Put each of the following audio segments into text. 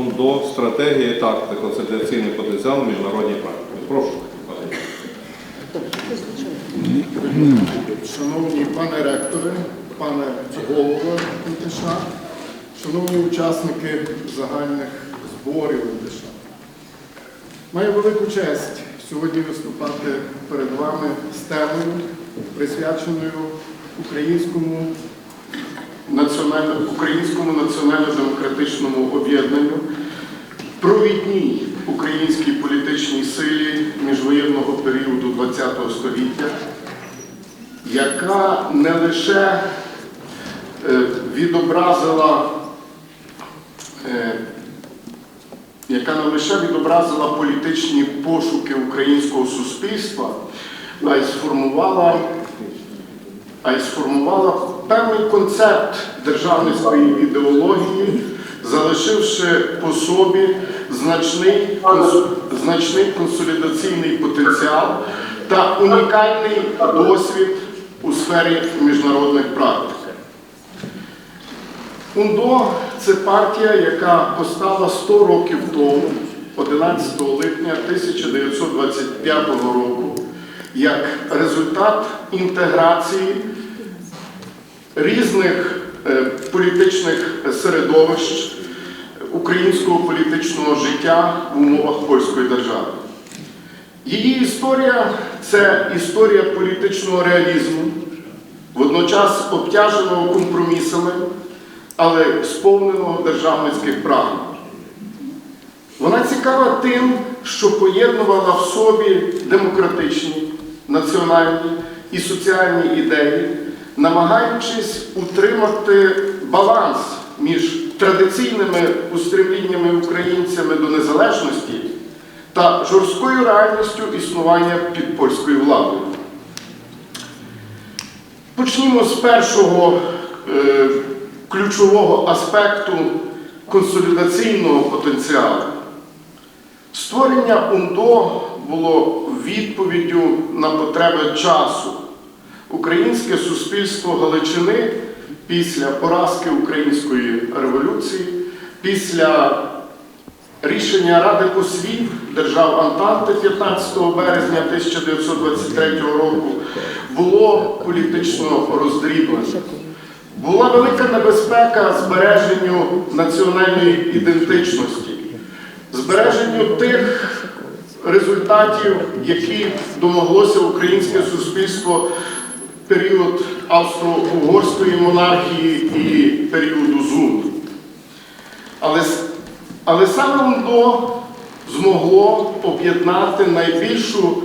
УНДО, стратегії, тактика, консолідаційний потенціал, міжнародні практики. Прошу. Шановні пане ректоре, пане голово НТШ, шановні учасники загальних зборів НТШ. Маю велику честь сьогодні виступати перед вами з темою, присвяченою українському українському національно-демократичному об'єднанню, провідній українській політичній силі міжвоєнного періоду ХХ століття яка не лише е, відобразила, е, яка не лише відобразила політичні пошуки українського суспільства, а й сформувала, а й сформувала певний концепт державницької ідеології, залишивши по собі значний, значний консолідаційний потенціал та унікальний досвід у сфері міжнародних практик. УНДО це партія, яка постала 100 років тому, 11 липня 1925 року, як результат інтеграції різних е, політичних середовищ українського політичного життя в умовах польської держави. Її історія це історія політичного реалізму, водночас обтяженого компромісами, але сповненого державницьких прагнень. Вона цікава тим, що поєднувала в собі демократичні, національні і соціальні ідеї, намагаючись утримати баланс між традиційними устремліннями українцями до незалежності та жорсткою реальністю існування під польською владою. Почнімо з першого е, ключового аспекту консолідаційного потенціалу. Створення УНДО було відповіддю на потреби часу. Українське суспільство Галичини після поразки Української революції, після рішення Ради послів держав Антанти 15 березня 1923 року було політично роздрібнено. Була велика небезпека збереженню національної ідентичності, збереженню тих результатів, які домоглося українське суспільство в період австро-угорської монархії і періоду ЗУН. Але, але саме УНДО змогло об'єднати найбільшу,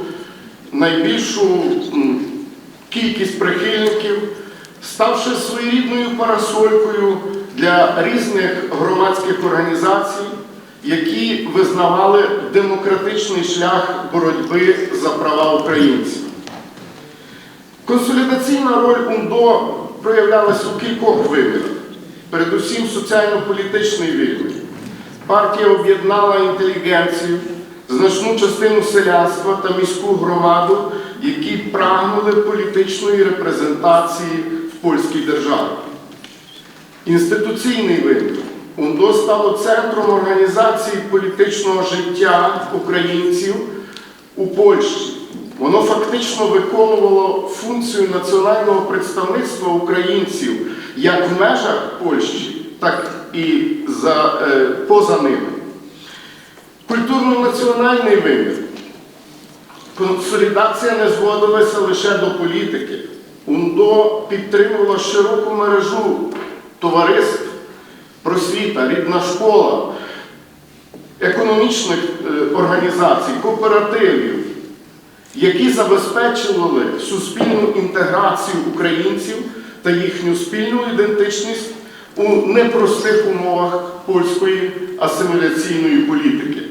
найбільшу кількість прихильників, ставши своєрідною парасолькою для різних громадських організацій, які визнавали демократичний шлях боротьби за права українців. Консолідаційна роль УНДО проявлялася у кількох вимірах. Передусім соціально-політичний вимір. Партія об'єднала інтелігенцію, значну частину селянства та міську громаду, які прагнули політичної репрезентації в польській державі. Інституційний вимір. УНДО стало центром організації політичного життя українців у Польщі. Воно фактично виконувало функцію національного представництва українців як в межах Польщі, так і за, е, поза ними. Культурно-національний вимір. Консолідація не зводилася лише до політики. УНДО підтримувала широку мережу товариств, просвіта, рідна школа, економічних е, організацій, кооперативів, які забезпечували суспільну інтеграцію українців та їхню спільну ідентичність у непростих умовах польської асиміляційної політики.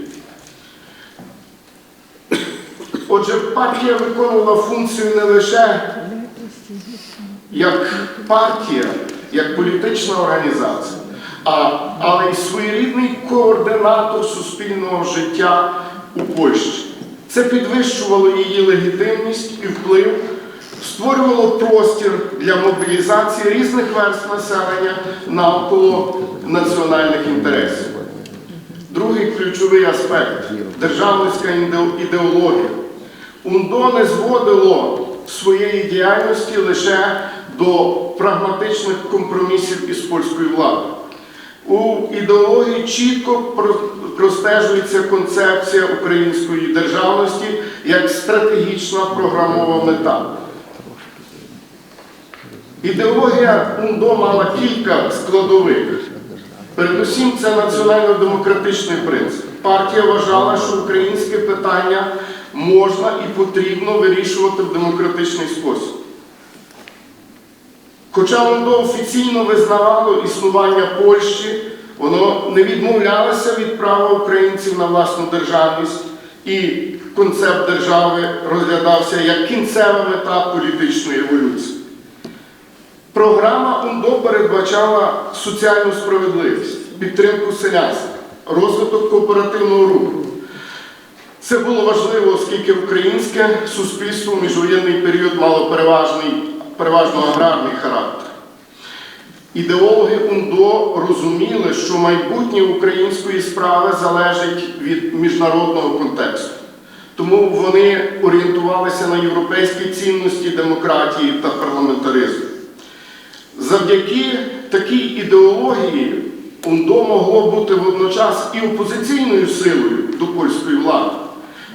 Отже, партія виконувала функцію не лише як партія, як політична організація, але й своєрідний координатор суспільного життя у Польщі. Це підвищувало її легітимність і вплив, створювало простір для мобілізації різних верств населення навколо національних інтересів. Другий ключовий аспект державницька ідеологія. УНДО не зводило своєї діяльності лише до прагматичних компромісів із польською владою. У ідеології чітко простежується концепція української державності як стратегічна програмова мета. Ідеологія УНДО мала кілька складових. Передусім, це національно-демократичний принцип. Партія вважала, що українське питання можна і потрібно вирішувати в демократичний спосіб. Хоча УНДО офіційно визнавало існування Польщі, воно не відмовлялося від права українців на власну державність, і концепт держави розглядався як кінцева мета політичної еволюції. Програма УНДО передбачала соціальну справедливість, підтримку селянства, розвиток кооперативного руху. Це було важливо, оскільки українське суспільство в міжвоєнний період мало переважний, переважно аграрний характер. Ідеологи УНДО розуміли, що майбутнє української справи залежить від міжнародного контексту. Тому вони орієнтувалися на європейські цінності демократії та парламентаризму. Завдяки такій ідеології УНДО могло бути водночас і опозиційною силою до польської влади,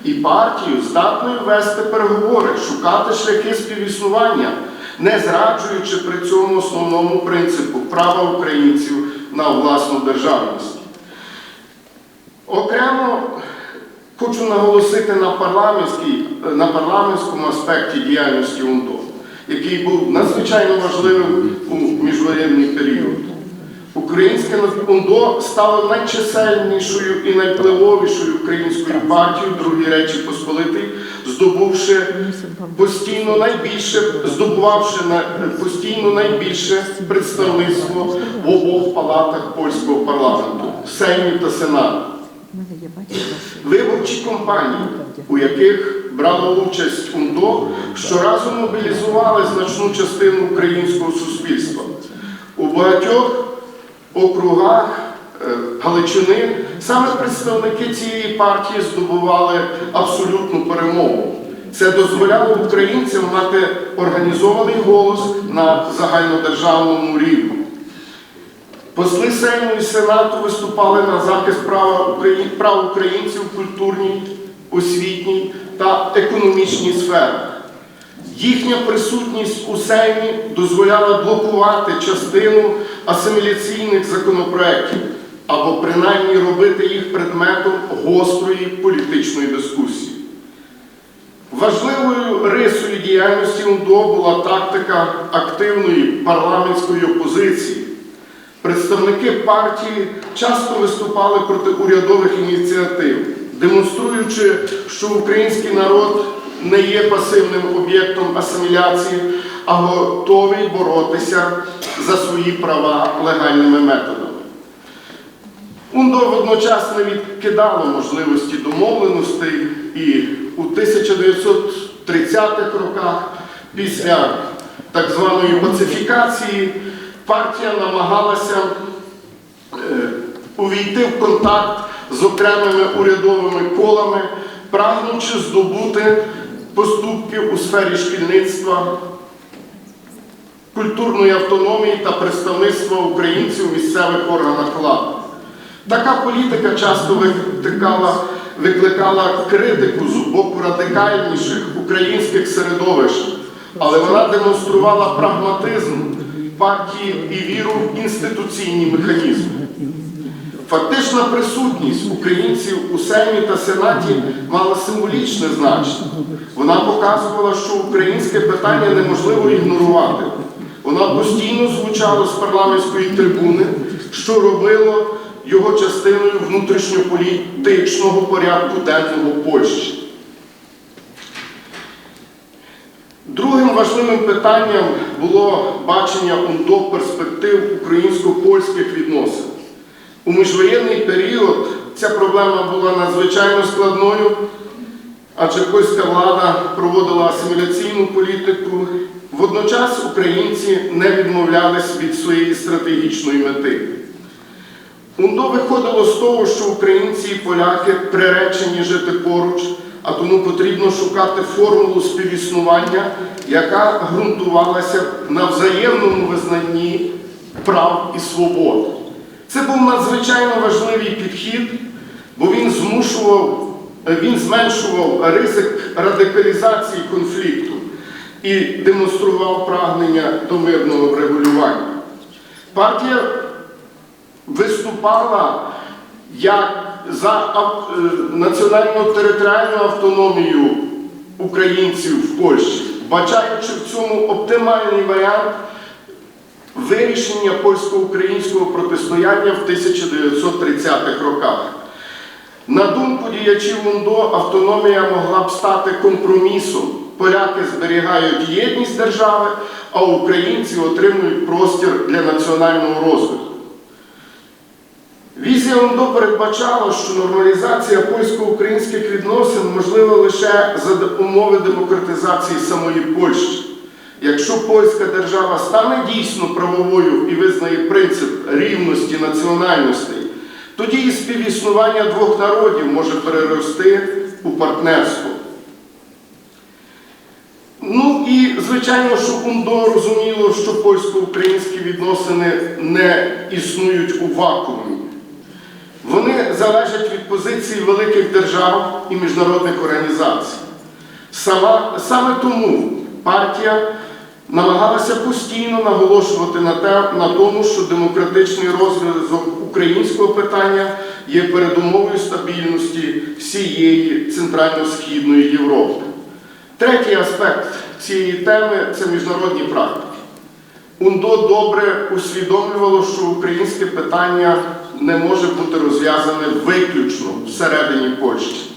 і партією здатною вести переговори, шукати шляхи співіснування, не зраджуючи при цьому основному принципу права українців на власну державність. Окремо хочу наголосити на, на парламентському аспекті діяльності УНДО, який був надзвичайно важливим у міжвоєнний період. Українське УНДО стало найчисельнішою і найвпливовішою українською партією Другій Речі Посполитій, здобувши постійно найбільше, здобувавши на, постійно найбільше представництво в обох палатах польського парламенту Сеймі та Сенату. Виборчі кампанії, у яких брало участь УНДО, щоразу мобілізували значну частину українського суспільства. У багатьох округах Галичини саме представники цієї партії здобували абсолютну перемогу. Це дозволяло українцям мати організований голос на загальнодержавному рівні. Посли Сейму і Сенату виступали на захист прав українців в культурній, освітній та економічній сферах. Їхня присутність у Сеймі дозволяла блокувати частину асиміляційних законопроєктів або принаймні робити їх предметом гострої політичної дискусії. Важливою рисою діяльності УНДО була тактика активної парламентської опозиції. Представники партії часто виступали проти урядових ініціатив, демонструючи, що український народ не є пасивним об'єктом асиміляції, а готовий боротися за свої права легальними методами. УНДО водночас не відкидало можливості домовленостей і у 1930-х роках, після так званої пацифікації, партія намагалася е, увійти в контакт з окремими урядовими колами, прагнучи здобути поступки у сфері шкільництва, культурної автономії та представництва українців у місцевих органах влади. Така політика часто викликала, викликала критику з боку радикальніших українських середовищ, але вона демонструвала прагматизм партії і віру в інституційні механізми. Фактична присутність українців у Сеймі та Сенаті мала символічне значення. Вона показувала, що українське питання неможливо ігнорувати. Вона постійно звучала з парламентської трибуни, що робило його частиною внутрішньополітичного порядку денного Польщі. Другим важливим питанням було бачення УНДО перспектив українсько-польських відносин. У міжвоєнний період ця проблема була надзвичайно складною, адже польська влада проводила асиміляційну політику. Водночас українці не відмовлялись від своєї стратегічної мети. УНДО виходило з того, що українці і поляки приречені жити поруч, а тому потрібно шукати формулу співіснування, яка ґрунтувалася на взаємному визнанні прав і свобод. Це був надзвичайно важливий підхід, бо він змушував, він зменшував ризик радикалізації конфлікту і демонстрував прагнення до мирного врегулювання. Партія виступала як за е, національно-територіальну автономію українців в Польщі, бачаючи в цьому оптимальний варіант вирішення польсько-українського протистояння в 1930-х роках. На думку діячів УНДО, автономія могла б стати компромісом. Поляки зберігають єдність держави, а українці отримують простір для національного розвитку. Візія УНДО передбачала, що нормалізація польсько-українських відносин можлива лише за умови демократизації самої Польщі. Якщо польська держава стане дійсно правовою і визнає принцип рівності національностей, тоді і співіснування двох народів може перерости у партнерство. Ну і звичайно, що УНДО розуміло, що польсько-українські відносини не існують у вакуумі. Залежать від позиції великих держав і міжнародних організацій. Саме тому партія намагалася постійно наголошувати на, те, на тому, що демократичний розвиток українського питання є передумовою стабільності всієї центрально-східної Європи. Третій аспект цієї теми це міжнародні практики. УНДО добре усвідомлювало, що українське питання не може бути розв'язане виключно всередині Польщі.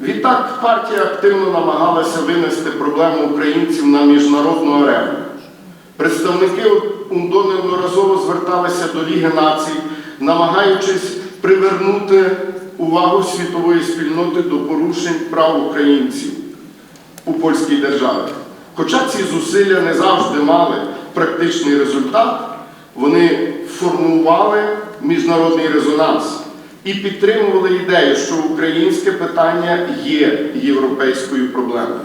Відтак партія активно намагалася винести проблему українців на міжнародну арену. Представники УНДО неодноразово зверталися до Ліги націй, намагаючись привернути увагу світової спільноти до порушень прав українців у польській державі. Хоча ці зусилля не завжди мали практичний результат, вони формували міжнародний резонанс і підтримували ідею, що українське питання є європейською проблемою.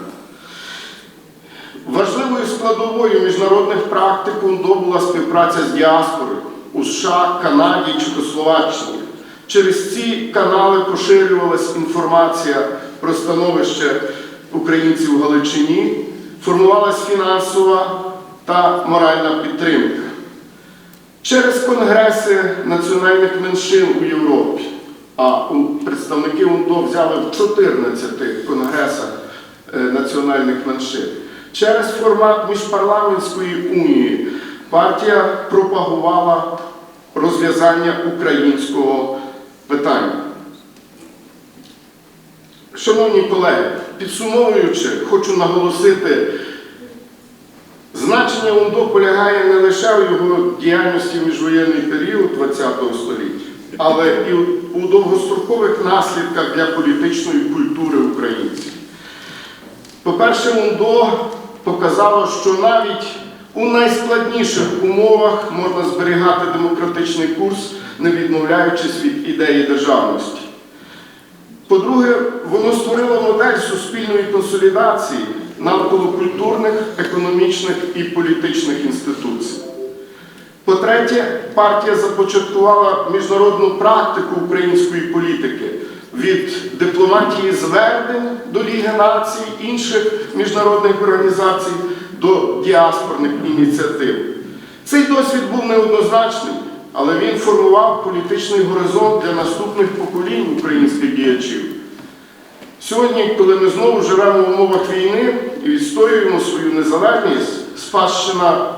Важливою складовою міжнародних практик УНДО була співпраця з діаспорою у США, Канаді, Чехословаччині. Через ці канали поширювалася інформація про становище українців в Галичині, формувалася фінансова та моральна підтримка. Через конгреси національних меншин у Європі, а представники УНДО взяли в 14 конгресах е, національних меншин. Через формат міжпарламентської унії партія пропагувала розв'язання українського питання. Шановні колеги, підсумовуючи, хочу наголосити, значення УНДО полягає не лише у його діяльності в міжвоєнний період ХХ століття, але і у довгострокових наслідках для політичної культури українців. По-перше, УНДО показало, що навіть у найскладніших умовах можна зберігати демократичний курс, не відмовляючись від ідеї державності. По-друге, воно створило модель суспільної консолідації навколо культурних, економічних і політичних інституцій. По-третє, партія започаткувала міжнародну практику української політики від дипломатії звернень до Ліги націй, інших міжнародних організацій до діаспорних ініціатив. Цей досвід був неоднозначний, але він формував політичний горизонт для наступних поколінь українських діячів. Сьогодні, коли ми знову живемо в умовах війни і відстоюємо свою незалежність, спадщина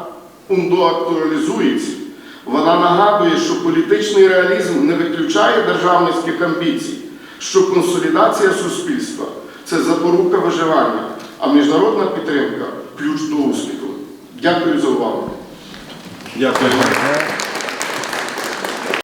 УНДО актуалізується. Вона нагадує, що політичний реалізм не виключає державницьких амбіцій, що консолідація суспільства це запорука виживання, а міжнародна підтримка ключ до успіху. Дякую за увагу. Дякую.